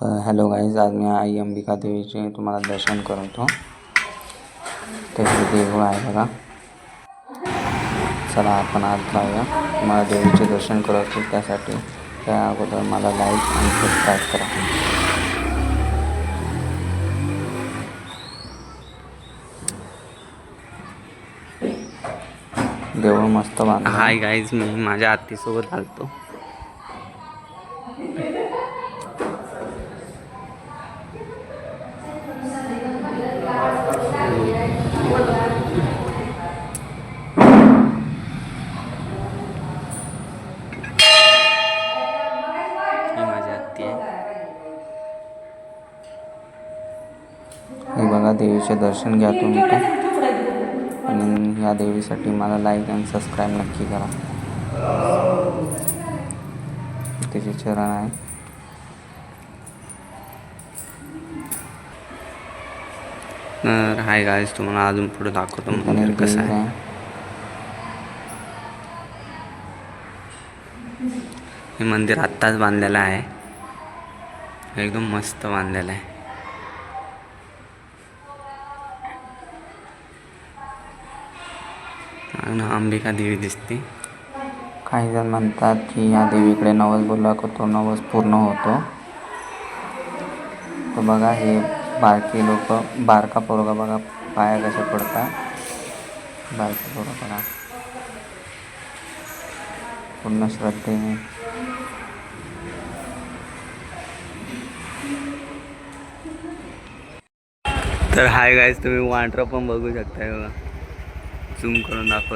तर hello guys आज मी आई अंबिका देवीचे तुम्हाला दर्शन करतो ते। देऊळ आहे बघा चला आपण आज जाऊया तुम्हाला देवीचे दर्शन करतो त्यासाठी त्या अगोदर मला लाईक आणि सबस्क्राईब करा। देऊळ मस्त बांधलं हाय गाईज मी माझ्या आत्तीसोबत आलतो. हे बघा देवीचे दर्शन घ्या तुम्ही पण. आणि या देवीसाठी मला लाईक आणि सबस्क्राईब नक्की करा. तिचे चरण आहे. तर हाय गाईज तुम्हाला अजून पुढे दाखवतो मंदिर कसं आहे. हे मंदिर आत्ताच बांधलेलं आहे. एकदम मस्त बांधलेलं आहे. आणि अंबिका देवी दिसते. काही जण म्हणतात की या देवीकडे नवस बोलला का तो नवस पूर्ण होतो. तर बघा हे बारकी लोक बारका पोरगा बघा पाया कशा पडतात. बारकी पोरं बघा. पूर्ण श्रद्धेने. तर हाय गाईज तुम्ही वांड्र पण बघू शकताय बघा. झूम करून दाखव